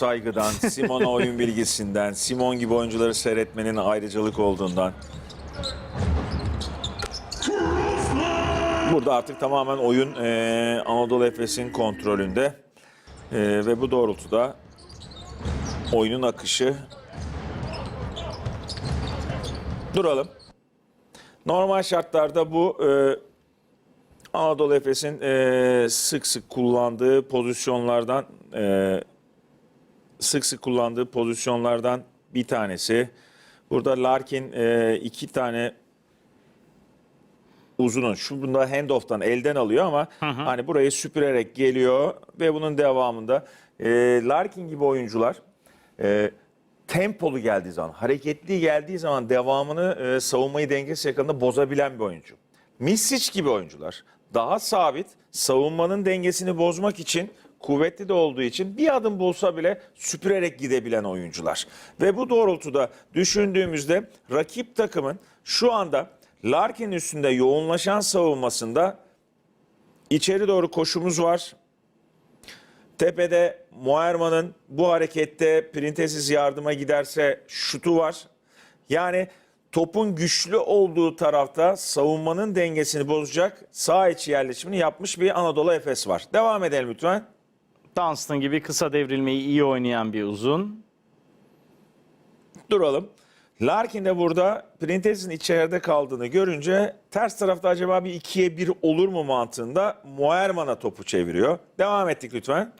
saygıdan, Simon'a oyun bilgisinden, Simon gibi oyuncuları seyretmenin ayrıcalık olduğundan. Burada artık tamamen oyun eee, Anadolu Efes'in kontrolünde. Eee, ve bu doğrultuda oyunun akışı duralım. Normal şartlarda bu e, Anadolu Efes'in e, sık sık kullandığı pozisyonlardan e, sık sık kullandığı pozisyonlardan bir tanesi. Burada Larkin e, iki tane uzunun şu bunda handoff'tan elden alıyor ama hani burayı süpürerek geliyor ve bunun devamında e, Larkin gibi oyuncular e, tempolu geldiği zaman, hareketli geldiği zaman devamını e, savunmayı dengesiz yakalığında bozabilen bir oyuncu. Misic gibi oyuncular daha sabit, savunmanın dengesini bozmak için kuvvetli de olduğu için bir adım bulsa bile süpürerek gidebilen oyuncular. Ve bu doğrultuda düşündüğümüzde rakip takımın şu anda Larkin üstünde yoğunlaşan savunmasında içeri doğru koşumuz var. Tepede Moerman'ın bu harekette Printesiz yardıma giderse şutu var. Yani topun güçlü olduğu tarafta savunmanın dengesini bozacak sağ içi yerleşimini yapmış bir Anadolu Efes var. Devam edelim lütfen. Dunstan gibi kısa devrilmeyi iyi oynayan bir uzun. Duralım. Larkin de burada Printez'in içeride kaldığını görünce ters tarafta acaba bir ikiye bir olur mu mantığında Moerman'a topu çeviriyor. Devam ettik lütfen.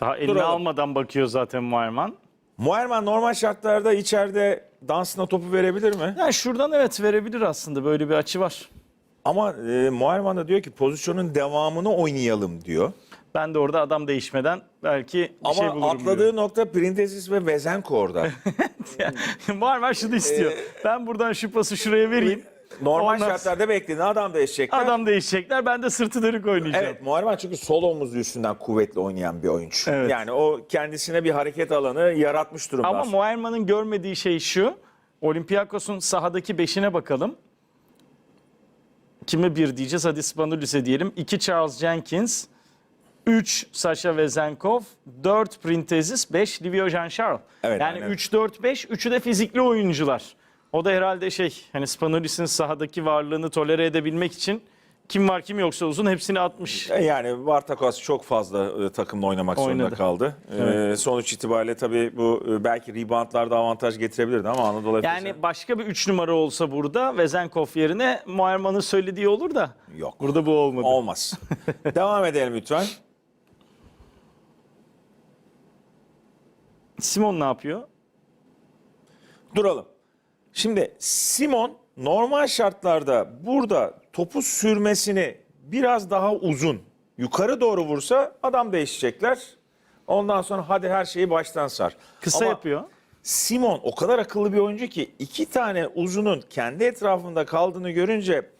Daha eline Duralım. almadan bakıyor zaten Muayerman. Moerman normal şartlarda içeride dansına topu verebilir mi? Yani şuradan evet verebilir aslında böyle bir açı var. Ama e, Muharman da diyor ki pozisyonun devamını oynayalım diyor. Ben de orada adam değişmeden belki bir Ama şey bulurum atladığı diyor. nokta Printezis ve Vezenko orada. Muayerman şunu istiyor. ben buradan şu pası şuraya vereyim. Normal Ondan- şartlarda beklediğin adam değişecekler. Adam değişecekler. Ben de sırtı dönük oynayacağım. Evet Muharman çünkü sol omuzlu üstünden kuvvetli oynayan bir oyuncu. Evet. Yani o kendisine bir hareket alanı yaratmış durumda. Ama aslında. Görmediği şey şu. Olympiakos'un sahadaki beşine bakalım. Kime bir diyeceğiz? Hadi Spanulis'e diyelim. 2 Charles Jenkins, 3 Sasha Vezenkov, 4 Printezis, 5 Livio Jean-Charles. Evet, yani aynen. 3-4-5, üçü de fizikli oyuncular. O da herhalde şey, hani Spanulis'in sahadaki varlığını tolere edebilmek için kim var kim yoksa uzun hepsini atmış. Yani Vartakos çok fazla e, takımla oynamak zorunda Oynadı. kaldı. E, sonuç itibariyle tabii bu e, belki reboundlarda avantaj getirebilirdi ama Anadolu Efes'e Yani başka bir 3 numara olsa burada Vezenkov yerine Muayerman'ın söylediği olur da. yok. Burada bu olmadı. Olmaz. Devam edelim lütfen. Simon ne yapıyor? Duralım. Şimdi Simon normal şartlarda burada topu sürmesini biraz daha uzun yukarı doğru vursa adam değişecekler. Ondan sonra hadi her şeyi baştan sar. Kısa Ama yapıyor. Simon o kadar akıllı bir oyuncu ki iki tane uzunun kendi etrafında kaldığını görünce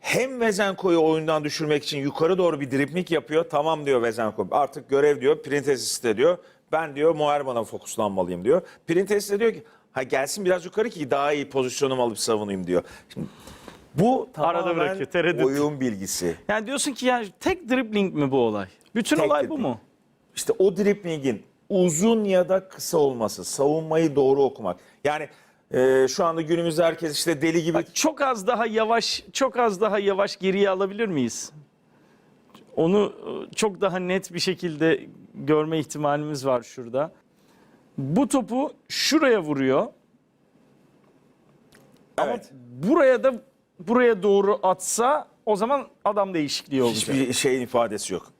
hem Vezenko'yu oyundan düşürmek için yukarı doğru bir dripling yapıyor. Tamam diyor Vezenko. Artık görev diyor. Printezis de diyor. Ben diyor Muharman'a fokuslanmalıyım diyor. Printezis de diyor ki ha gelsin biraz yukarı ki daha iyi pozisyonumu alıp savunayım diyor. Şimdi bu Arada tamamen bırakıyor, tereddüt. oyun bilgisi. Yani diyorsun ki yani tek dribbling mi bu olay? Bütün Tek olay bu dribbling. mu? İşte o driplingin uzun ya da kısa olması, savunmayı doğru okumak. Yani e, şu anda günümüzde herkes işte deli gibi Çok az daha yavaş, çok az daha yavaş geriye alabilir miyiz? Onu e, çok daha net bir şekilde görme ihtimalimiz var şurada. Bu topu şuraya vuruyor. Ama Evet. buraya da buraya doğru atsa o zaman adam değişikliği olacak. hiçbir şeyin ifadesi yok.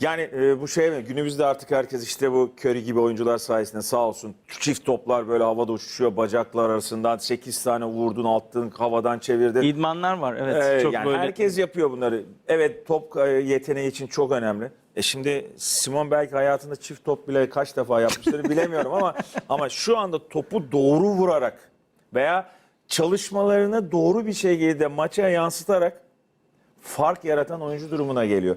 Yani e, bu şey mi? Günümüzde artık herkes işte bu Curry gibi oyuncular sayesinde sağ olsun çift toplar böyle havada uçuşuyor bacaklar arasından 8 tane vurdun attın havadan çevirdin. İdmanlar var evet. Ee, çok yani böyle. herkes yapıyor bunları. Evet top e, yeteneği için çok önemli. E şimdi Simon belki hayatında çift top bile kaç defa yapmıştır bilemiyorum ama ama şu anda topu doğru vurarak veya çalışmalarını doğru bir şekilde maça yansıtarak fark yaratan oyuncu durumuna geliyor.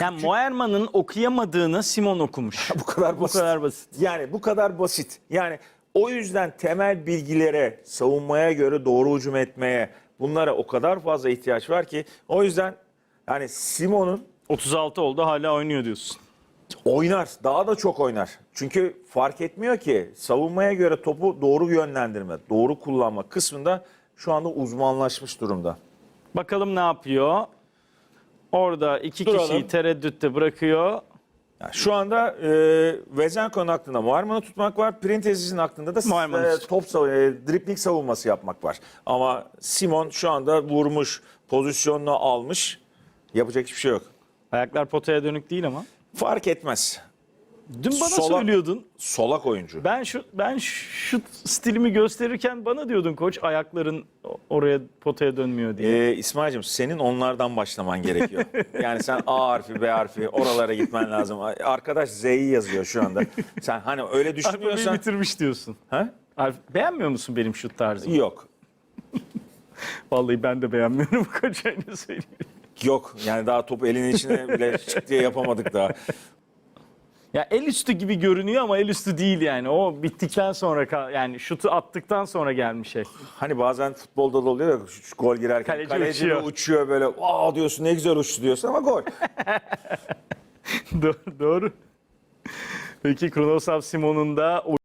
Yani Moerman'ın okuyamadığını Simon okumuş. Bu kadar Bu basit. kadar basit. Yani bu kadar basit. Yani o yüzden temel bilgilere, savunmaya göre doğru hücum etmeye bunlara o kadar fazla ihtiyaç var ki o yüzden Yani Simon'un 36 oldu hala oynuyor diyorsun. oynar. Daha da çok oynar. Çünkü fark etmiyor ki savunmaya göre topu doğru yönlendirme, doğru kullanma kısmında şu anda uzmanlaşmış durumda. Bakalım ne yapıyor? Orada iki Duralım. kişiyi tereddütte bırakıyor. Yani şu anda e, Vezenko'nun aklında Muharman'ı tutmak var. Printezis'in aklında da Muharman'ı e, top sav- e, dripling savunması yapmak var. Ama Simon şu anda vurmuş, pozisyonunu almış. Yapacak hiçbir şey yok. Ayaklar potaya dönük değil ama. Fark etmez. Dün bana Sola- söylüyordun. Solak oyuncu. Ben şu ben şu stilimi gösterirken bana diyordun koç ayakların oraya potaya dönmüyor diye. Ee, İsmail'cim senin onlardan başlaman gerekiyor. yani sen A harfi, B harfi oralara gitmen lazım. Arkadaş Z'yi yazıyor şu anda. Sen hani öyle düşünmüyorsan... bitirmiş diyorsun. Ha? Alf- Beğenmiyor musun benim şut tarzımı? Yok. Vallahi ben de beğenmiyorum koç öyle söyleyeyim. Yok. Yani daha top elinin içine bile çık diye yapamadık daha. Ya el üstü gibi görünüyor ama el üstü değil yani. O bittikten sonra yani şutu attıktan sonra gelmiş şey. Hani bazen futbolda da oluyor ya şu gol girerken Kaleci kaleci, uçuyor. uçuyor. böyle aa diyorsun ne güzel uçtu diyorsun ama gol. doğru. doğru. Peki Kronosav Simon'un da